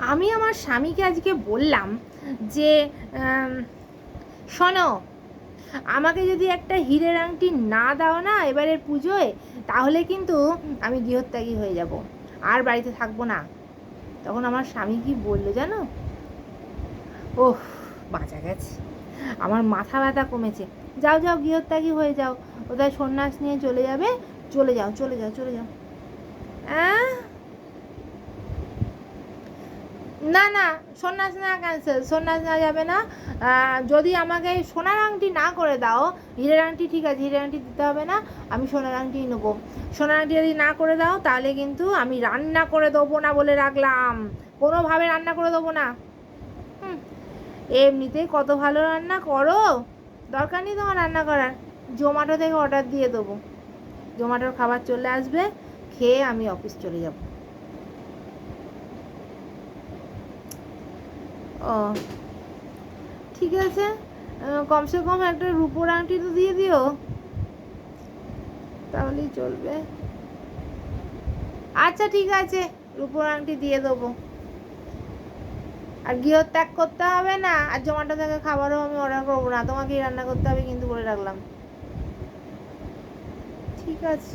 আমি আমার স্বামীকে আজকে বললাম যে শোনো, আমাকে যদি একটা হীরের আংটি না দাও না এবারের পুজোয়, তাহলে কিন্তু আমি গৃহত্যাগী হয়ে যাব, আর বাড়িতে থাকব না। তখন আমার স্বামী কি বলল জানো? ওহ, বাঁচা গেছে। আমার মাথা ব্যথা কমেছে। যাও যাও, গৃহত্যাগী হয়ে যাও। ওদের সন্ন্যাস নিয়ে চলে যাবে? চলে যাও চলে যাও চলে যাও। না না, সন্ন্যাস না ক্যান্সেল সন্ন্যাস না যাবে না। যদি আমাকে সোনার আংটি না করে দাও, হিরের আংটি ঠিক আছে, হীরের আংটি দিতে হবে না, আমি সোনার আংটি নেব। সোনার আংটি যদি না করে দাও, তাহলে কিন্তু আমি রান্না করে দেবো না বলে রাখলাম। কোনোভাবে রান্না করে দেবো না। এমনিতেই কত ভালো রান্না করো। দরকার নেই তোমার রান্না করার। জোম্যাটো থেকে অর্ডার দিয়ে দেবো। জোম্যাটোর খাবার চলে আসবে, খেয়ে আমি অফিস চলে যাব। ও, ঠিক আছে। কমসে কম একটা রূপোর আংটি তো দিয়ে দিও। তাহলেই চলবে। আচ্ছা ঠিক আছে, রূপোর আংটি দিয়ে দেবো। আর গৃহত্যাগ করতে হবে না, আর জোম্যাটো থেকে খাবারও আমি অর্ডার করব না। তোমাকেই রান্না করতে হবে, কিন্তু বলে রাখলাম। ঠিক আছে।